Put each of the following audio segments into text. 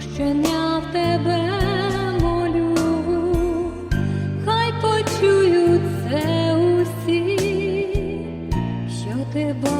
прощення в тебе молю, хай почують це усі, що ти бачиш.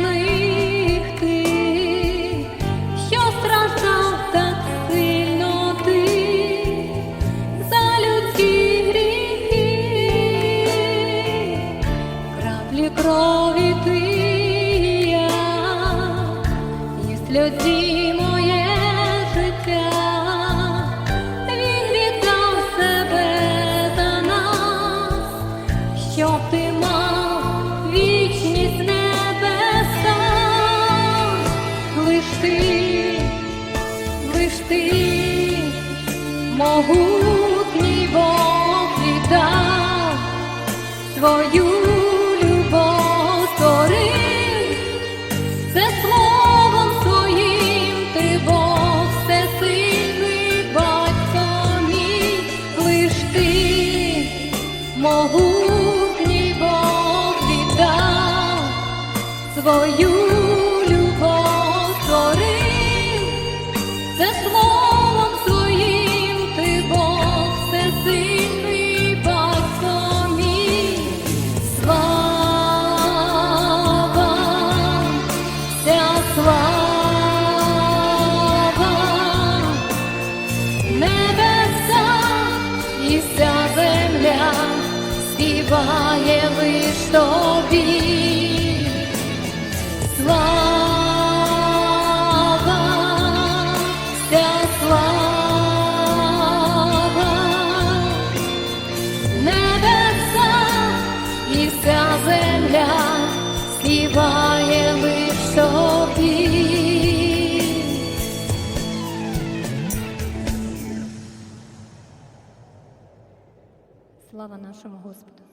Люді моє життя, він віддав себе за нас, щоб ти мав вічність небеса, лиш ти, лиш ти, могутній Бог віддав твою. могутній Бог віддав свою. співає лиш тобі. Слава нашому Господу.